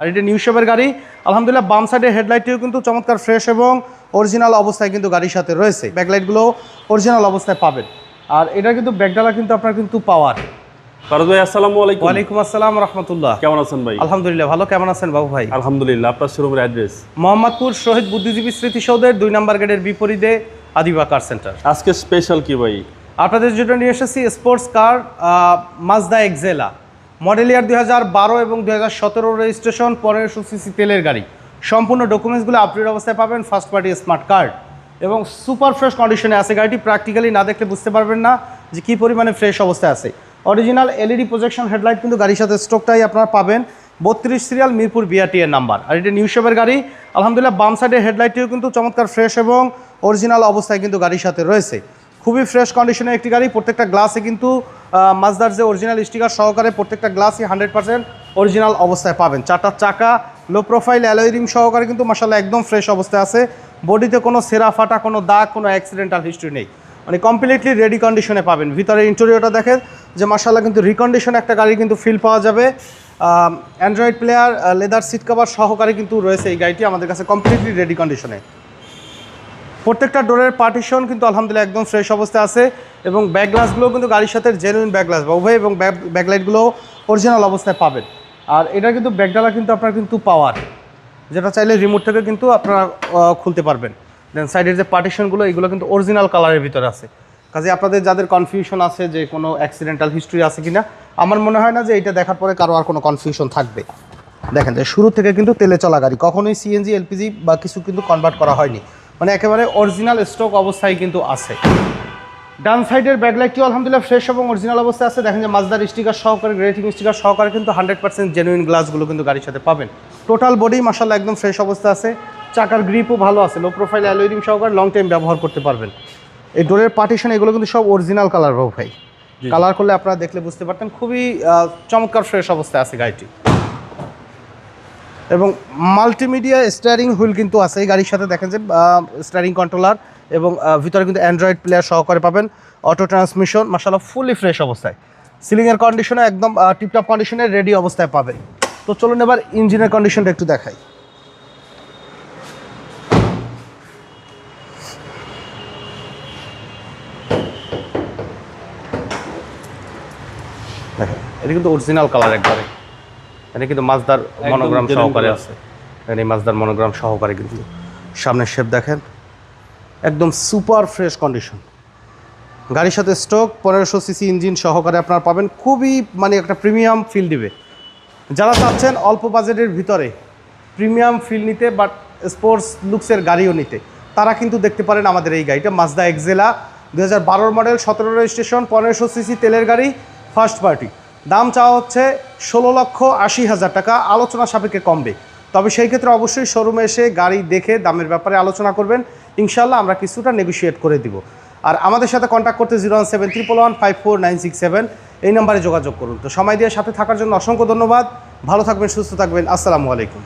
আর এটা নিউ শেপের গাড়ি। আলহামদুলিল্লাহ বাম সাইডের হেডলাইটটিও কিন্তু চমৎকার ফ্রেশ এবং অরিজিনাল অবস্থায় কিন্তু গাড়ির সাথে রয়েছে। ব্যাকলাইটগুলো অরিজিনাল অবস্থায় পাবেন। আর এটা কিন্তু ব্যাকডালা কিন্তু আপনার কিন্তু পাওয়ার। ভাই আসসালামু আলাইকুম। ওয়ালাইকুম আসসালাম রহমতুল্লাহ। কেমন আছেন ভাই? আলহামদুলিল্লাহ ভালো। কেমন আছেন বাবু ভাই? আলহামদুলিল্লাহ আপনার শোরুমের অ্যাড্রেস মোহাম্মদপুর শহীদ বুদ্ধিজীবী স্মৃতিসৌধের দুই নম্বর গেটের বিপরীতে আদিবা কার সেন্টার আজকে স্পেশাল কি ভাই? আপনাদের যেটা নিয়ে এসেছি sports car Mazda Axela model year দুই হাজার বারো এবং দুই হাজার সতেরো রেজিস্ট্রেশন পনেরোশো সিসি তেলের গাড়ি। সম্পূর্ণ ডকুমেন্টসগুলো আপডেট অবস্থায় পাবেন ফার্স্ট পার্টি স্মার্ট কার্ড এবং সুপার ফ্রেশ কন্ডিশনে আছে গাড়িটি প্র্যাকটিক্যালি না দেখলে বুঝতে পারবেন না যে কী পরিমাণে ফ্রেশ অবস্থায় আছে। অরিজিনাল এলইডি প্রজেকশন হেডলাইট কিন্তু গাড়ির সাথে স্টকটাই আপনারা পাবেন। বত্রিশ সিরিয়াল মিরপুর বিআরটি এর নাম্বার আর এটা নিউ শেপের গাড়ি। আলহামদুলিল্লাহ, বাম সাইডের হেডলাইটটিও কিন্তু চমৎকার ফ্রেশ এবং অরিজিনাল অবস্থায় কিন্তু গাড়ির সাথে রয়েছে। খুবই ফ্রেশ কন্ডিশনের একটি গাড়ি। প্রত্যেকটা গ্লাসে কিন্তু মাজদার যে অরিজিনাল স্টিকার সহকারে প্রত্যেকটা গ্লাসই হান্ড্রেড পার্সেন্ট অরিজিনাল অবস্থায় পাবেন। চারটা চাকা লো প্রোফাইল অ্যালোয়রিং সহকারে কিন্তু মাসাল্লাহ একদম ফ্রেশ অবস্থায় আছে। বডিতে কোনো সেরা ফাটা, কোনো দাগ, কোনো অ্যাক্সিডেন্টাল হিস্ট্রি নেই। মানে কমপ্লিটলি রেডি কন্ডিশনে পাবেন। ভিতরে ইন্টেরিয়রটা দেখেন যে মাসাল্লাহ কিন্তু রিকন্ডিশন একটা গাড়ি কিন্তু ফিল পাওয়া যাবে। Android player leather seat cover সহকারে কিন্তু রয়েছে এই গাড়িটি আমাদের কাছে কমপ্লিটলি রেডি কন্ডিশনে প্রত্যেকটা ডোরের পার্টিশন কিন্তু আলহামদুলিল্লাহ একদম ফ্রেশ অবস্থায় আছে এবং ব্যাক গ্লাসগুলো কিন্তু গাড়ির সাথে জেনুইন ব্যাক গ্লাস বা উভয় এবং ব্যাকলাইটগুলো অরিজিনাল অবস্থায় পাবেন। আর এটা কিন্তু ব্যাকডালা কিন্তু আপনার কিন্তু পাওয়ার যেটা চাইলে রিমোট থেকে কিন্তু আপনারা খুলতে পারবেন। দেন সাইডের যে পার্টিশনগুলো এগুলো কিন্তু অরিজিনাল কালারের ভিতরে আছে। কাজে আপনাদের যাদের কনফিউশন আছে যে কোনো অ্যাক্সিডেন্টাল হিস্ট্রি আছে কি না আমার মনে হয় না যে এটা দেখার পরে কারও আর কোনো কনফিউশন থাকবে। দেখেন যে শুরু থেকে কিন্তু তেলে চলা গাড়ি, কখনোই সিএনজি এলপিজি বা কিছু কিন্তু কনভার্ট করা হয়নি। মানে একেবারে অরিজিনাল স্টক অবস্থায় কিন্তু আছে। ডান সাইডের ব্যাকলাইটটিও আলহামদুলিল্লাহ ফ্রেশ এবং অরিজিনাল অবস্থায় আছে। দেখেন যে মাজদার স্টিকার সহকারে গ্রেটিং স্টিকার সহকারে কিন্তু হান্ড্রেড পার্সেন্ট জেনুইন গ্লাসগুলো কিন্তু গাড়ির সাথে পাবেন। টোটাল বডি মাসাল্লাহ একদম ফ্রেশ অবস্থা আছে। চাকার গ্রিপও ভালো আছে। লো প্রোফাইল অ্যালোয়িং সহকারে লং টাইম ব্যবহার করতে পারবেন। এই ডোরের পার্টিশন এগুলো কিন্তু সব অরিজিনাল কালার বাবু ভাই কালার করলে আপনারা দেখলে বুঝতে পারতেন খুবই চমৎকার ফ্রেশ অবস্থায় আছে গাড়িটি। এবং মাল্টিমিডিয়া স্টিয়ারিং হুইল কিন্তু আছে। এই গাড়ির সাথে দেখেন যে স্টিয়ারিং কন্ট্রোলার এবং ভিতরে কিন্তু অ্যান্ড্রয়েড প্লেয়ার সহকারে পাবেন। অটো ট্রান্সমিশন মাসাল্লাহ ফুলি ফ্রেশ অবস্থায়। সিলিংয়ের কন্ডিশনে একদম টিপটপ কন্ডিশনে রেডি অবস্থায় পাবেন। তো চলুন এবার ইঞ্জিনের কন্ডিশনটা একটু দেখাই। দেখেন, এটা কিন্তু অরিজিনাল কালার একবারে। এটা কিন্তু মাজদার মনোগ্রাম সহকারে আছে। এখানে এই মাজদার মনোগ্রাম সহকারে কিন্তু। সামনের শেপ দেখেন। একদম সুপার ফ্রেশ কন্ডিশন গাড়ির সাথে স্টক পনেরোশো সিসি ইঞ্জিন সহকারে আপনারা পাবেন। খুবই মানে একটা প্রিমিয়াম ফিল দিবে। যারা চাচ্ছেন অল্প বাজেটের ভিতরে প্রিমিয়াম ফিল নিতে বাট স্পোর্টস লুকসের গাড়িও নিতে তারা কিন্তু দেখতে পারেন আমাদের এই গাড়িটা। মাজদা এক্সেলা দু হাজার বারোর মডেল সতেরো রেজিস্ট্রেশন পনেরোশো সিসি তেলের গাড়ি ফার্স্ট পার্টি দাম চাওয়া হচ্ছে ষোলো লক্ষ আশি হাজার টাকা, আলোচনা সাপেক্ষে কমবে। তবে সেই ক্ষেত্রে অবশ্যই শোরুমে এসে গাড়ি দেখে দামের ব্যাপারে আলোচনা করবেন। ইনশাল্লাহ আমরা কিছুটা নেগোসিয়েট করে দিব। আর আমাদের সাথে কন্ট্যাক্ট করতে zero one seven triple one five four nine six seven এই নাম্বারে যোগাযোগ করুন। তো সময় দিয়ে সাথে থাকার জন্য অসংখ্য ধন্যবাদ। ভালো থাকবেন, সুস্থ থাকবেন। আসসালামু আলাইকুম।